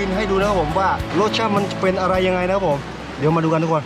กินให้ดูนะครับผมว่ารสชาติมันเป็นอะไรยังไงนะครับผม เดี๋ยวมาดูกันทุกคน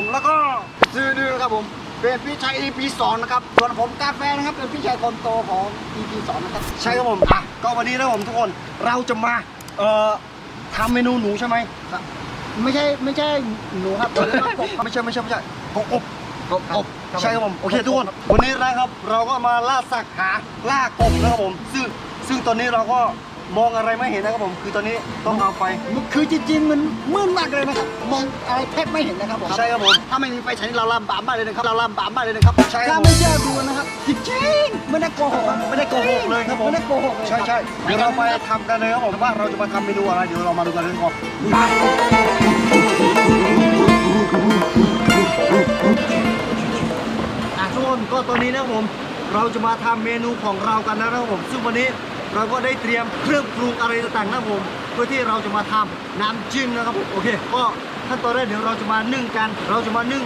ผมแล้วก็ซื้อดือนะครับผม เป็นพี่ชาย EP สอนนะครับ ส่วนผมกาแฟนะครับ เป็นพี่ชายคนโตของ EP สอนนะครับ ใช่ครับผม อะ ก็วันนี้นะครับผมทุกคน เราจะมา เอ่อทำเมนูหนูใช่ไหมไม่ใช่ไม่ใช่หนูครับไม่ใช่ไม่ใช่ไม่ใช่ของอบกบกบใช่ครับผมโอเคทุกคนวันนี้นะครับ เราก็มาล่าสักหาล่ากบนะครับผม ซึ่งซึ่งตอนนี้เราก็ มองอะไรไม่เห็นนะครับผม คือตอนนี้ต้องเอาไฟ คือจริงๆมันมืดมากเลยนะครับมองอะไรแทบไม่เห็นนะครับผมใช่ครับผมถ้าไม่มีไฟฉายนี่เราลำบากมากเลยนะครับเราลำบากมากเลยนะครับใช่ครับถ้าไม่เชื่อดูนะครับจริงๆไม่ได้โกหกอะไม่ได้โกหกเลยครับผม ไม่ได้โกหกเลยใช่ใช่เดี๋ยวเราไปทำกันเลยครับผมว่าเราจะมาทำเมนูอะไรเดี๋ยวเรามาดูกันเลยครับอะทุกคนก็ตอนนี้นะครับผม เราจะมาทำเมนูของเรากันนะครับผม ซึ่งวันนี้ เราก็ได้เตรียมเครื่องปรุงอะไรต่างๆนะผมเพื่อที่เราจะมาทำน้ำจิ้มนะครับผมโอเค ก็ขั้นตอนแรกเดี๋ยวเราจะมานึ่งกัน เราจะมานึ่ง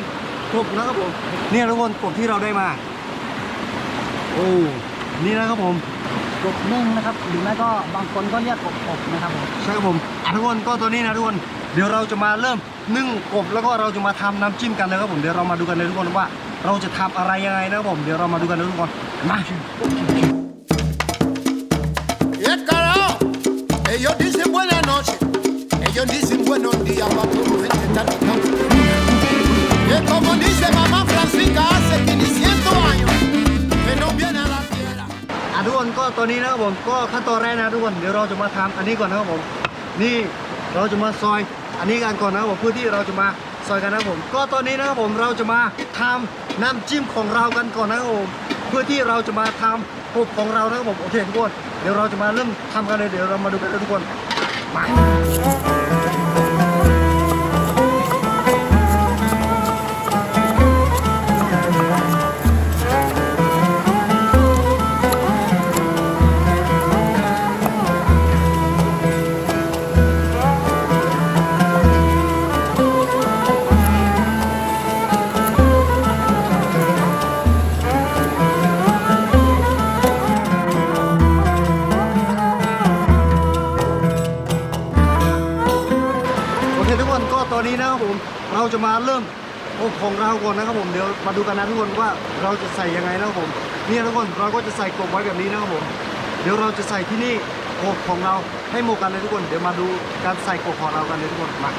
กบนะครับผมเนี่ยทุกคนกบที่เราได้มา โอ้นี่นะครับผมกบนึ่งนะครับหรือไม่ก็บางคนก็เรียกกบอบนะครับผมใช่ครับผมอะทุกคนก็ตัวนี้นะทุกคนเดี๋ยวเราจะมาเริ่มนึ่งกบแล้วก็เราจะมาทำน้ำจิ้มกันเลยครับผมเดี๋ยวเรามาดูกันเลยทุกคนว่า เราจะทำอะไรยังไงนะครับผมเดี๋ยวเรามาดูกันเลยทุกคนมา ตัวนี้นะครับผมก็ขั้นตอนแรกนะทุกคนเดี๋ยวเราจะมาทำอันนี้ก่อนนะครับผม นี่เราจะมาซอยอันนี้กันก่อนนะครับผมเพื่อที่เราจะมาซอยกันนะครับผม ก็ตอนนี้นะครับผมเราจะมาทำน้ำจิ้มของเรากันก่อนนะครับผมเพื่อที่เราจะมาทำกบของเรานะครับผมโอเคทุกคนเดี๋ยวเราจะมาเริ่มทำกันเลยเดี๋ยวเรามาดูกันเลยทุกคนมา เราจะมาเริ่มอบของเราก่อนนะครับผมเดี๋ยวมาดูกันนะทุกคนว่าเราจะใส่ยังไงนะครับผมเนี่ยทุกคนเราก็จะใส่กบไว้แบบนี้นะครับผม เดี๋ยวเราจะใส่ที่นี่กบของเราให้หมดกันเลยทุกคน เดี๋ยวมาดูการใส่กบของเรากันเลยทุกคนมา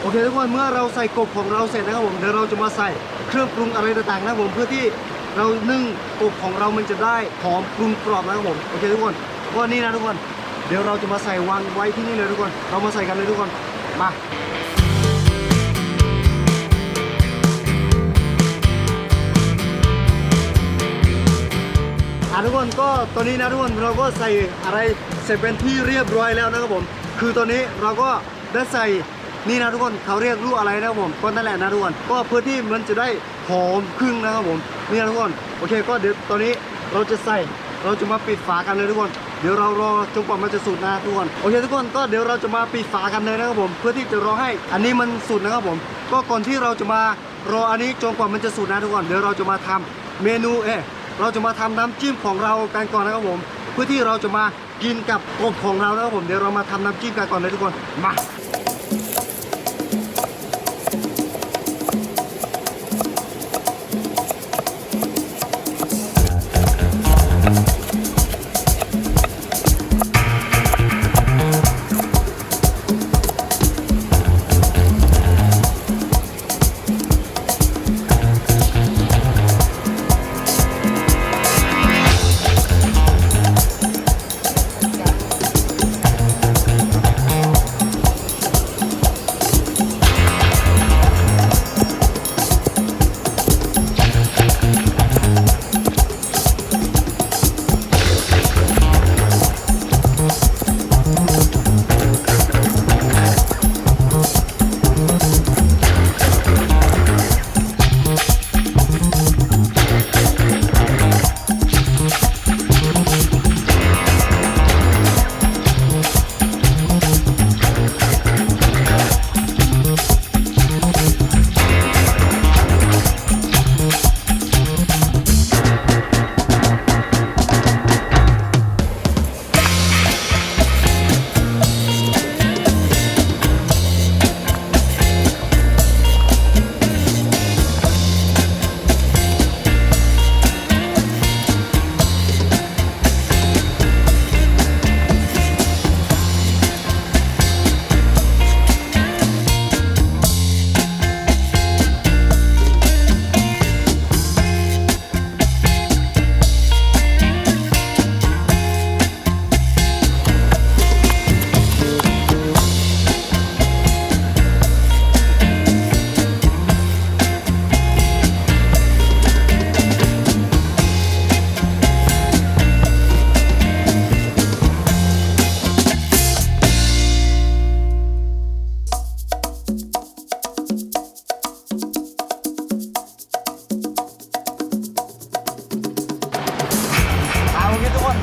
โอเคทุกคนเมื่อเราใส่กบของเราเสร็จนะครับผมเดี๋ยวเราจะมาใส่เครื่องปรุงอะไรต่างๆนะครับผมเพื่อที่ เรานึ่งกบของเรามันจะได้หอมกรุงกรอบนะครับผมโอเคทุกคนก็นี่นะทุกคน เดี๋ยวเราจะมาใส่วางไว้ที่นี่เลยทุกคน เรามาใส่กันเลยทุกคนมาอะทุกคนก็ตอนนี้นะทุกคนเราก็ใส่อะไรเสร็จเป็นที่เรียบร้อยแล้วนะครับผม คือตอนนี้เราก็ได้ใส่นี่นะทุกคนเขาเรียกลูกอะไรนะครับผมก็นั่นแหละนะทุกคนก็เพื่อที่มันจะได้ หอมขึ้นนะครับผมนี่นทุกคนโอเคก็เดี๋ยวตอนนี้เราจะใส่เราจะมาปิดฝากันเลยทุกคน เดี๋ยวเรารอจนกว่ามันจะสุดนะทุกคนโอเคทุกคนก็เดี๋ยวเราจะมาปิดฝากันเลยนะครับผมเพื่อที่จะรอให้อันนี้มันสุดนะครับผม ก็ก่อนที่เราจะมารออันนี้จนกว่ามันจะสุดนะทุกคนเดี๋ยวเราจะมาทำเมนูเอเราจะมาทำน้ำจิ้มของเรากันก่อนนะครับผม เพื่อที่เราจะมากินกับกบของเรานะครับผมเดี๋ยวเรามาทำน้ำจิ้มกันก่อนเลยทุกคนมา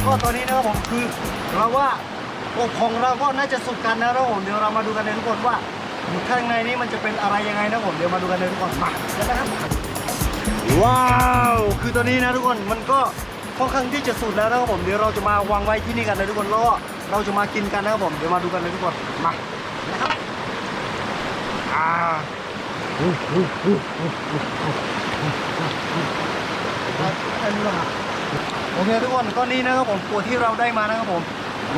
ก็ตอนนี้นะครับผมคือเราว่าอกของเราก็น่าจะสุกกันนะครับผมเดี๋ยวเรามาดูกันเลยทุกคนว่าข้างในนี้มันจะเป็นอะไรยังไงนะครับผมเดี๋ยวมาดูกันเลยทุกคนมาแล้วนะครับว้าวคือตอนนี้นะทุกคนมันก็ค่อนข้างที่จะสุดแล้วนะครับผมเดี๋ยวเราจะมาวางไว้ที่นี่กันเลยทุกคนแล้วก็เราจะมากินกันนะครับผมเดี๋ยวมาดูกันเลยทุกคนมานะครับอ่าอู้หูอู้หูอู้หูอันนี้ โอเคทุกคนก็นี่นะครับผมตัวที่เราได้มานะครับผม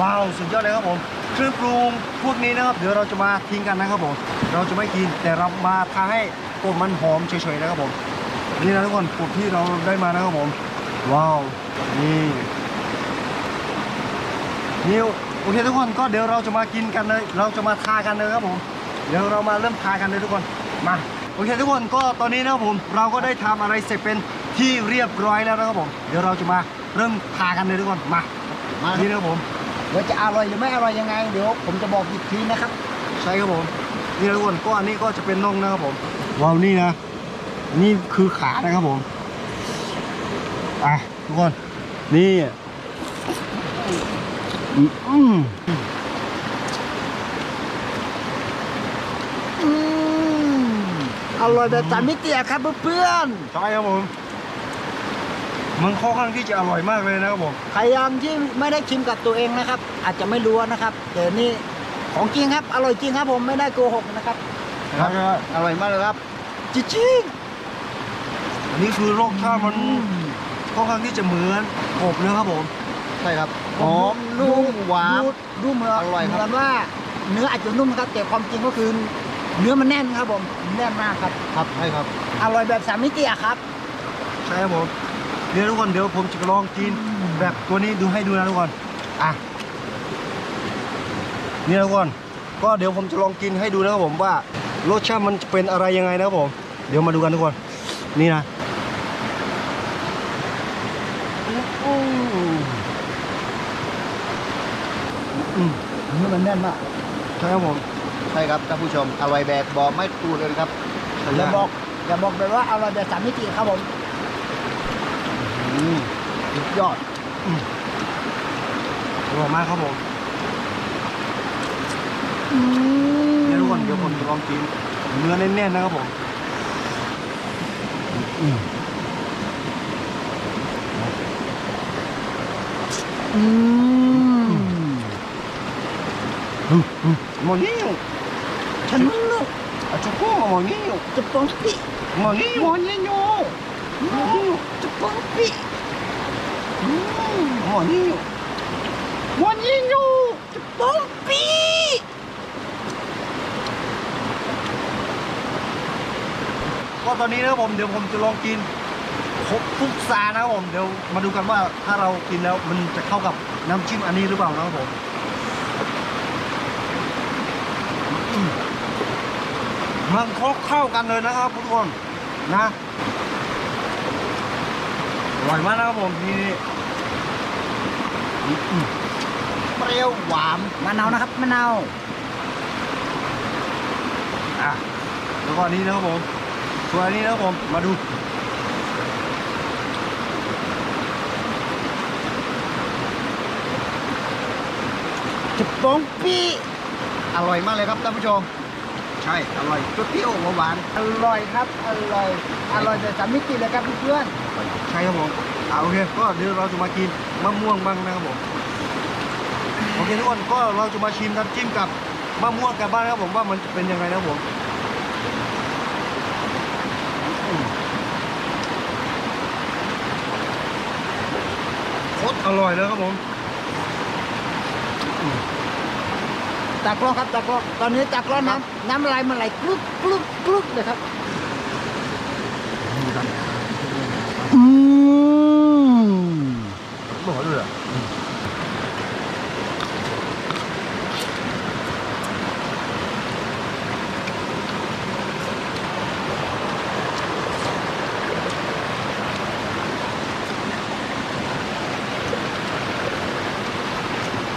ว้าวสุดยอดเลยครับผมเครื่องปรุงพวกนี้นะครับเดี๋ยวเราจะมาทิ้งกันนะครับผม เราจะไม่กินแต่เรามาทาให้กบมันหอมเฉยๆนะครับผมนี่นะทุกคนกบที่เราได้มานะครับผม ว้าวนี่นี่โอเคทุกคนก็เดี๋ยวเราจะมากินกันเลย เราจะมาทากันเลยครับผมเดี๋ยวเรามาเริ่มทากันเลยทุกคนมาโอเคทุกคนก็ตอนนี้นะครับผมเราก็ได้ทำอะไรเสร็จเป็น ที่เรียบร้อยแล้วนะครับผม เดี๋ยวเราจะมาเริ่มทากันเลยทุกคน มา มานี่นะครับผมเดี๋ยวจะอร่อยหรือไม่อร่อยยังไงเดี๋ยวผมจะบอกอีกทีนะครับ ใช่ครับผม นี่นะทุกคนก็อันนี้ก็จะเป็นน่องนะครับผมว้าวนี่นะ นี่คือขานะครับผม อะทุกคน นี่อืมอืมอืมอร่อยแบบสามมิติอะครับเพื่อนใช่ครับผม มันค่อนข้างที่จะอร่อยมากเลยนะครับผมๆใครยังที่ไม่ได้ชิมกับตัวเองนะครับ อาจจะไม่รู้นะครับแต่นี่ของจริงครับ อร่อยจริงครับผมไม่ได้โกหกนะครับครับอร่อยมากเลยครับจริงอันนี้คือรสชาติมันค่อนข้างที่จะเหมือนกบนะครับผมใช่ครับหผอมนุ่มหวานดูดูเหมือนอร่อยครับเหมือนว่าเนื้ออาจจะนุ่มครับแต่ความจริงก็คือเนื้อมันแน่นครับผมแน่นมากครับครับใช่ครับอร่อยแบบสามมิติอะครับใช่ครับผม เดี๋ยวทุกคนเดี๋ยวผมจะลองกินแบบตัวนี้ดูให้ดูนะทุกคนอะนี่นะทุกคนก็เดี๋ยวผมจะลองกินให้ดูนะครับผมว่ารสชาติมันจะเป็นอะไรยังไงนะครับผม เดี๋ยวมาดูกันทุกคน นี่นะอืมอืมเนื้อมันแน่นมากใช่ครับผมใช่ครับท่านผู้ชมอร่อยแบบบอกไม่ถูกเลยครับอย่าบอกอย่าบอกแบบว่าอร่อยแบบสามมิติครับผมอืม สุดยอดอร่อยมากครับผมเดี๋ยวทุกคนเดี๋ยวผมจะลองกินเนื้อแน่นๆนะครับผมอืมหมอนี่อยู่ฉันนุ่มอาจุกุหมอนี่อยู่จะปองปีหมอนี่อหมยู่อนเยโยจะปองปีหมอนี่อยู่หมอนเยโยจะป องปีก็ตอนนี้นะครับผมเดี๋ยวผมจะลองกินครบทุกซานะครับผมเดี๋ยวมาดูกันว่าถ้าเรากินแล้วมันจะเข้ากับน้ำจิ้มอันนี้หรือเปล่านะครับผมอืมมันครบเข้ากันเลยนะครับทุกคนนะอ ร่อยมากนะครับผมนี่นี่อืมเปรี้ยวหวานมะนาวนะครับมะนาวอะแล้วก็อันนี้นะครับผมส่วนอันนี้นะครับผมมาดูจะปองปีอร่อยมากเลยครับท่านผู้ชม ใช่ อร่อยเปรี้ยวๆหวานอร่อยครับ อร่อย อร่อยแบบสามมิติเลยครับเพื่อนใช่ครับผมอ่าโอเคก็เดี๋ยวเราจะมากินมะม่วงบ้างนะครับผมโอเคทุกคนก็เราจะมาชิมน้ำจิ้มกับมะม่วงกันบ้างนะครับผมว่ามันจะเป็นยังไงนะครับผมอืมโคตรอร่อยเลยครับผม ตากล้องครับตากล้องตอนนี้ตากล้องน้ำน้ำลายมันไหลกรุ๊บกรุ๊บกรุ๊บเลยครับอืมหล่อด้วยอะ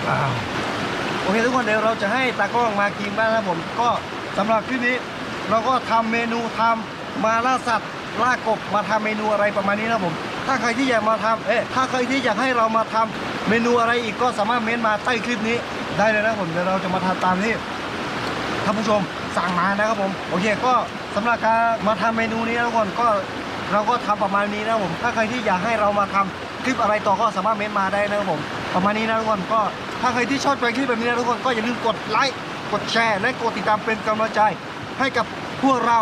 อ้าวโอ เคทุกคนเดี๋ยวเราจะให้ตากล้องมากินบ้างนะครับผมก็สำหรับคลิปนี้ เราก็ทำเมนูทำมาล่าสัตว์ล่ากบมาทำเมนูอะไรประมาณนี้นะผม ถ้าใครที่อยากมาทำเอ๊ะถ้าใครที่อยากให้เรามาทำเมนูอะไรอีกก็สามารถเม้นมาใต้คลิปนี้ได้เลยนะผมเดี๋ยวเราจะมาทำตามที่ท่านผู้ชมสั่งมานะครับผมโอเคก็สำหรับการมาทำเมนูนี้นะทุกคนก็เราก็ทำประมาณนี้นะผม ถ้าใครที่อยากให้เรามาทำ คลิปอะไรต่อก็สามารถเม้นมาได้นะครับผมประมาณนี้นะทุกคนก็ถ้าใครที่ชอบใจคลิปแบบนี้นะทุกคนก็อย่าลืมกดไลค์กดแชร์และกดติดตามเป็นกำลังใจ ให้กับพวกเรา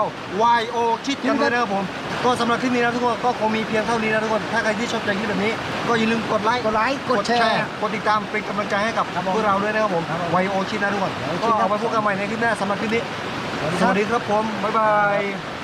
YO ชิดกันเลยนะครับผม ก็สำหรับคลิปนี้นะทุกคนก็คงมีเพียงเท่านี้นะทุกคน ถ้าใครที่ชอบใจคลิปแบบนี้ ก็อย่าลืมกดไลค์กดไลค์กดแชร์กดติดตามเป็นกำลังใจให้กับครับผมพวกเราด้วยนะครับผมครับผม YO ชิดนะทุกคน YO ก็เอาไว้พบกันใหม่ในคลิปหน้าสำหรับคลิปนี้สวัสดีครับผมบ๊ายบาย